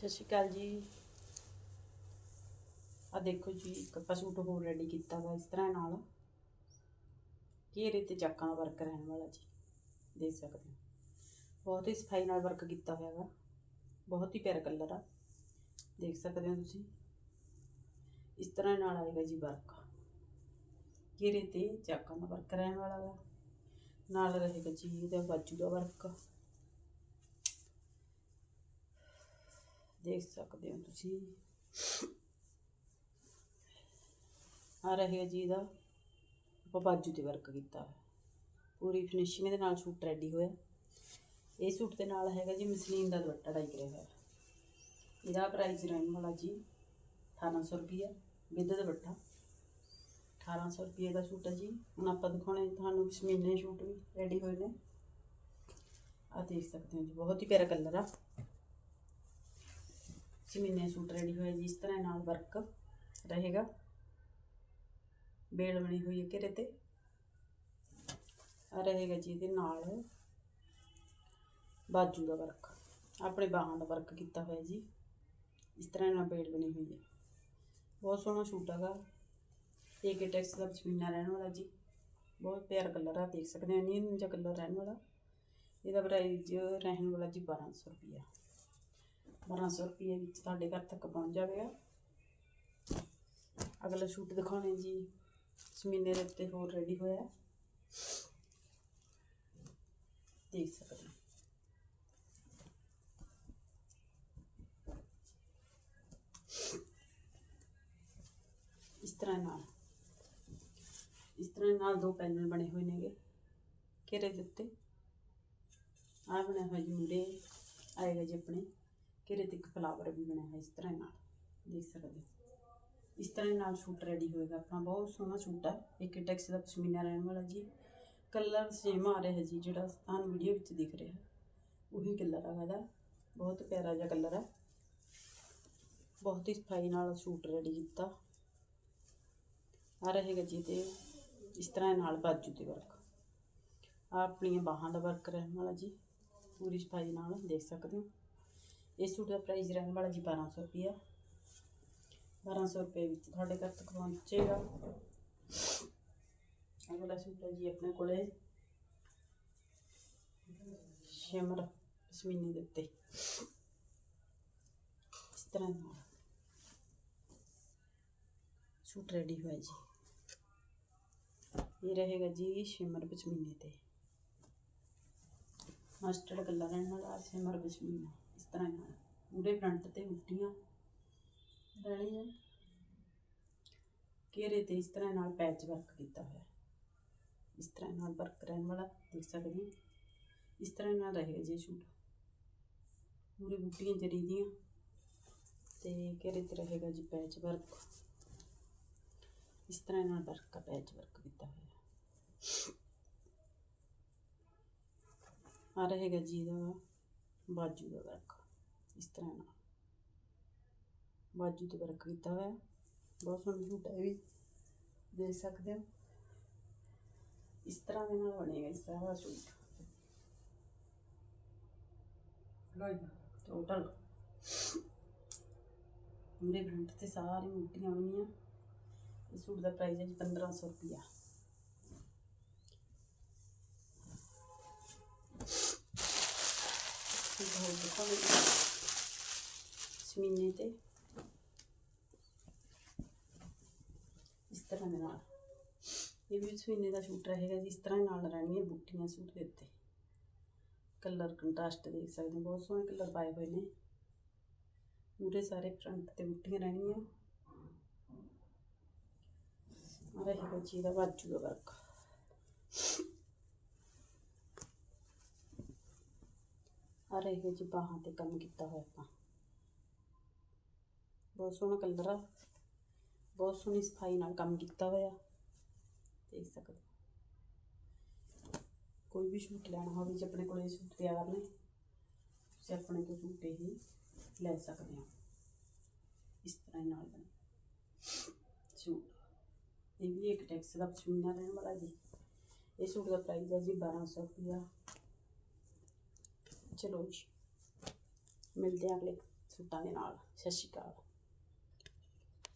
ਸਤਿ ਸ਼੍ਰੀ ਅਕਾਲ ਜੀ। ਆ ਦੇਖੋ ਜੀ, ਇੱਕ ਆਪਾਂ ਸੂਟ ਹੋਰ ਰੈਡੀ ਕੀਤਾ ਵਾ ਇਸ ਤਰ੍ਹਾਂ ਨਾਲ। ਘੇਰੇ ਤੇ ਚੱਕਾਂ ਦਾ ਵਰਕ ਰਹਿਣ ਵਾਲਾ ਜੀ, ਦੇਖ ਸਕਦੇ ਹੋ। ਬਹੁਤ ਹੀ ਸਫ਼ਾਈ ਨਾਲ ਵਰਕ ਕੀਤਾ ਹੋਇਆ ਵਾ। ਬਹੁਤ ਹੀ ਪਿਆਰਾ ਕਲਰ ਆ। ਦੇਖ ਸਕਦੇ ਹੋ ਤੁਸੀਂ। ਇਸ ਤਰ੍ਹਾਂ ਨਾਲ ਆਏਗਾ ਜੀ ਵਰਕ ਘੇਰੇ ਤੇ ਚੱਕਾਂ ਦਾ ਵਰਕ ਰਹਿਣ ਵਾਲਾ ਵਾ। ਨਾਲ ਰਹੇਗਾ ਜੀ ਇਹਦਾ ਬਾਜੂ ਦਾ ਵਰਕ ਦੇਖ ਸਕਦੇ ਹੋ ਤੁਸੀਂ। ਆ ਰਹੇਗਾ ਜੀ ਇਹਦਾ ਆਪਾਂ ਬਾਜੂ ਤੇ ਵਰਕ ਕੀਤਾ। ਪੂਰੀ ਫਿਨਿਸ਼ਿੰਗ ਦੇ ਨਾਲ ਸੂਟ ਰੈਡੀ ਹੋਇਆ। ਇਹ ਸੂਟ ਦੇ ਨਾਲ ਹੈਗਾ ਜੀ ਮਸਲੀਨ ਦਾ ਦੁਪੱਟਾ ਡਾਈ ਕਰਿਆ ਹੋਇਆ। ਇਹਦਾ ਪ੍ਰਾਈਸ ਰਹਿਣ ਵਾਲਾ ਜੀ 1800 ਰੁਪਈਆ ਵਿਦ ਦੁਪੱਟਾ। 1800 ਰੁਪਏ ਦਾ ਸੂਟ ਹੈ ਜੀ। ਹੁਣ ਆਪਾਂ ਦਿਖਾਉਣੇ ਤੁਹਾਨੂੰ ਪਸ਼ਮੀਨੇ ਸੂਟ ਵੀ ਰੈਡੀ ਹੋਏ ਨੇ। ਆ ਦੇਖ ਸਕਦੇ ਹੋ ਜੀ, ਬਹੁਤ ਹੀ ਪਿਆਰਾ ਕਲਰ ਆ। ਪਸ਼ਮੀਨੇ ਸੂਟ ਰੈਡੀ ਹੋਇਆ ਜੀ, ਇਸ ਤਰ੍ਹਾਂ ਨਾਲ ਵਰਕ ਰਹੇਗਾ। ਬੇਲ ਬਣੀ ਹੋਈ ਹੈ ਘੇਰੇ ਤੇ। ਆ ਰਹੇਗਾ ਜੀ ਇਹਦੇ ਨਾਲ ਬਾਜੂ ਦਾ ਵਰਕ ਆਪਣੇ ਬਾਹਾਂ ਦਾ ਵਰਕ ਕੀਤਾ ਹੋਇਆ ਜੀ। ਇਸ ਤਰ੍ਹਾਂ ਨਾਲ ਬੇਲ ਬਣੀ ਹੋਈ ਹੈ। ਬਹੁਤ ਸੋਹਣਾ ਸੂਟ ਹੈਗਾ। ਏਕੇ ਟੈਕਸ ਦਾ ਪਸ਼ਮੀਨਾ ਰਹਿਣ ਵਾਲਾ ਜੀ। ਬਹੁਤ ਪਿਆਰਾ ਕਲਰ ਆ, ਦੇਖ ਸਕਦੇ ਹੋ ਨੀਮ ਜਿਹਾ ਕਲਰ ਰਹਿਣ ਵਾਲਾ। ਇਹਦਾ ਪ੍ਰਾਈਸ ਰਹਿਣ ਵਾਲਾ ਜੀ 1200 ਰੁਪਈਆ। 1200 ਰੁਪਏ ਵਿੱਚ ਤੁਹਾਡੇ ਘਰ ਤੱਕ ਪਹੁੰਚ ਜਾਵੇਗਾ। ਅਗਲਾ ਸੂਟ ਦਿਖਾਉਣੇ ਜੀ। ਸਮੀਨੇ ਦੇ ਉੱਤੇ ਹੋਰ ਰੈਡੀ ਹੋਇਆ। ਦੇਖ ਸਕਦੇ ਹੋ। ਇਸ ਤਰ੍ਹਾਂ ਨਾਲ। ਇਸ ਤਰ੍ਹਾਂ ਨਾਲ ਦੋ ਪੈਨਲ ਬਣੇ ਹੋਏ ਨੇਗੇ। ਘੇਰੇ ਦੇ ਉੱਤੇ। ਆਹ ਬਣਿਆ ਹੋਇਆ ਜੀ ਮੂਰੇ ਆਏਗਾ ਜੀ ਆਪਣੇ। ਘੇਰੇ ਤੇ ਇੱਕ ਫਲਾਵਰ ਵੀ ਬਣਿਆ ਹੈ ਇਸ ਤਰ੍ਹਾਂ ਨਾਲ, ਦੇਖ ਸਕਦੇ ਹੋ। ਇਸ ਤਰ੍ਹਾਂ ਨਾਲ ਸੂਟ ਰੈਡੀ ਹੋਏਗਾ, ਆਪਣਾ ਬਹੁਤ ਸੋਹਣਾ ਸੂਟ ਹੈ ਇੱਕ ਟੈਕਸ ਦਾ ਪਸ਼ਮੀਨਾ ਰਹਿਣ ਵਾਲਾ ਜੀ। ਕਲਰ ਸੇਮ ਆ ਰਿਹਾ ਜੀ, ਜਿਹੜਾ ਤੁਹਾਨੂੰ ਵੀਡੀਓ ਵਿੱਚ ਦਿਖ ਰਿਹਾ। ਉਹੀ ਕਲਰ ਆ ਇਹਦਾ। ਬਹੁਤ ਪਿਆਰਾ ਜਿਹਾ ਕਲਰ ਹੈ ਬਹੁਤ ਹੀ ਸਫ਼ਾਈ ਨਾਲ ਸੂਟ ਰੈਡੀ ਕੀਤਾ। ਆ ਰਹੇਗਾ ਜੀ ਤੇ ਇਸ ਤਰ੍ਹਾਂ ਨਾਲ ਬਾਜੂ ਤੇ ਵਰਕ ਆ ਆਪਣੀਆਂ ਬਾਹਾਂ ਦਾ ਵਰਕ ਰਹਿਣ ਵਾਲਾ ਜੀ। ਪੂਰੀ ਸਫ਼ਾਈ ਨਾਲ ਦੇਖ ਸਕਦੇ ਹੋ। ਇਸ ਸੂਟ ਦਾ ਪ੍ਰਾਈਸ ਰਹਿਣ ਵਾਲਾ ਜੀ 1200 ਰੁਪਿਆ 1200 ਰੁਪਏ ਵਿੱਚ ਤੁਹਾਡੇ ਘਰ ਤੱਕ ਪਹੁੰਚੇਗਾ। ਅਗਲਾ ਸੂਟ ਹੈ ਜੀ ਆਪਣੇ ਕੋਲੇ ਸ਼ਿਮਰ ਪਸ਼ਮੀਨੇ ਦੇ ਉੱਤੇ। ਇਸ ਤਰ੍ਹਾਂ ਨਾਲ ਸੂਟ ਰੈਡੀ ਹੋਇਆ ਜੀ। ਇਹ ਰਹੇਗਾ ਜੀ ਸ਼ਿਮਰ ਪਸ਼ਮੀਨੇ ਤੇ। ਮਸਟਰਡ ਕਲਰ ਰਹਿਣ ਵਾਲਾ, ਸ਼ਿਮਰ ਪਸ਼ਮੀਨਾ ਇਸ ਤਰ੍ਹਾਂ ਨਾਲ ਪੂਰੇ ਫਰੰਟ ਤੇ ਉੱਟੀਆਂ ਰਹਿਣੀਆਂ ਘੇਰੇ ਤੇ ਇਸ ਤਰ੍ਹਾਂ ਨਾਲ ਪੈਚ ਵਰਕ ਕੀਤਾ ਹੋਇਆ। ਇਸ ਤਰ੍ਹਾਂ ਨਾਲ ਵਰਕ ਰਹਿਣ ਵਾਲਾ ਦੇਖ ਸਕਦੇ ਹੋ। ਇਸ ਤਰ੍ਹਾਂ ਨਾਲ ਰਹੇਗਾ ਜੀ ਸੂਟ ਪੂਰੇ ਬੂਟੀਆਂ ਜਰੀ ਦੀਆਂ ਤੇ ਘੇਰੇ ਤੇ ਰਹੇਗਾ ਜੀ ਪੈਚ ਵਰਕ ਇਸ ਤਰ੍ਹਾਂ ਨਾਲ ਵਰਕ ਦਾ ਪੈਚ ਵਰਕ ਕੀਤਾ ਹੋਇਆ। ਆ ਰਹੇਗਾ ਜੀ ਦਾ ਬਾਜੂ ਦਾ ਵਰਕ, ਇਸ ਤਰ੍ਹਾਂ ਨਾਲ। ਬਾਜੂ ਤੇ ਵਰਕ ਕੀਤਾ ਹੋਇਆ। ਬਹੁਤ ਸੋਹਣਾ ਸੂਟ ਹੈ ਵੀ। ਦੇਖ ਸਕਦੇ ਹੋ। ਇਸ ਤਰ੍ਹਾਂ ਦੇ ਨਾਲ ਬਣੇਗਾ ਇਸ ਤਰ੍ਹਾਂ ਦਾ ਸੂਟ ਲੋ ਟੋਟਲ ਮੇਰੇ ਫਰੰਟ ਤੇ ਸਾਰੀ ਮੁੱਟੀਆਂ ਹੋਈਆਂ। ਇਸ ਸੂਟ ਦਾ ਪ੍ਰਾਈਸ ਹੈ ਜੀ 1500 ਰੁਪਿਆ ਬਹੁਤ ਦਿਖਾਉਂਦੇ ਸਮੀਨੇ ਤੇ ਇਸ ਤਰ੍ਹਾਂ ਦੇ ਨਾਲ ਇਹ ਵੀ ਸਮੀਨੇ ਦਾ ਸੂਟ ਰਹੇਗਾ ਜੀ ਇਸ ਤਰ੍ਹਾਂ ਨਾਲ ਰਹਿਣੀਆਂ ਬੂਟੀਆਂ ਸੂਟ ਦੇ ਉੱਤੇ ਕਲਰ ਕੰਟਰਾਸਟ ਦੇਖ ਸਕਦੇ ਹੋ ਬਹੁਤ ਸੋਹਣੇ ਕਲਰ ਪਾਏ ਹੋਏ ਨੇ ਪੂਰੇ ਸਾਰੇ ਫਰੰਟ ਤੇ ਬੂਟੀਆਂ ਰਹਿਣੀਆਂ ਆ ਰਹੇਗਾ ਜੀ ਇਹਦਾ ਬਾਜੂ ਦਾ ਵਰਕ ਆ ਰਹੇਗਾ ਜੀ ਬਾਹਾਂ ਤੇ ਕੰਮ ਕੀਤਾ ਹੋਇਆ ਆਪਾਂ। ਬਹੁਤ ਸੋਹਣਾ ਕਲਰ ਆ। ਬਹੁਤ ਸੋਹਣੀ ਸਫ਼ਾਈ ਨਾਲ ਕੰਮ ਕੀਤਾ ਹੋਇਆ। ਦੇਖ ਸਕਦੇ ਕੋਈ ਵੀ ਸੂਟ ਲੈਣਾ ਹੋਵੇ ਜੇ ਆਪਣੇ ਕੋਲ ਇਹ ਸੂਟ ਤਿਆਰ ਨੇ, ਤੁਸੀਂ ਆਪਣੇ ਤੋਂ ਸੂਟ ਇਹ ਲੈ ਸਕਦੇ ਹੋ। ਇਸ ਤਰ੍ਹਾਂ ਨਾਲ ਬਣੇ ਸੂਟ। ਇਹ ਵੀ ਇੱਕ ਟੈਕਸ ਦਾ ਪਸ਼ਮੀਨਾ ਰਹਿਣ ਵਾਲਾ ਜੀ। ਇਹ ਸੂਟ ਦਾ ਪ੍ਰਾਈਸ ਹੈ ਜੀ 1200 ਰੁਪਇਆ। ਚਲੋ ਜੀ। ਮਿਲਦੇ ਹਾਂ ਅਗਲੇ ਸੂਟਾਂ ਦੇ ਨਾਲ। ਸਤਿ ਸ਼੍ਰੀ ਅਕਾਲ।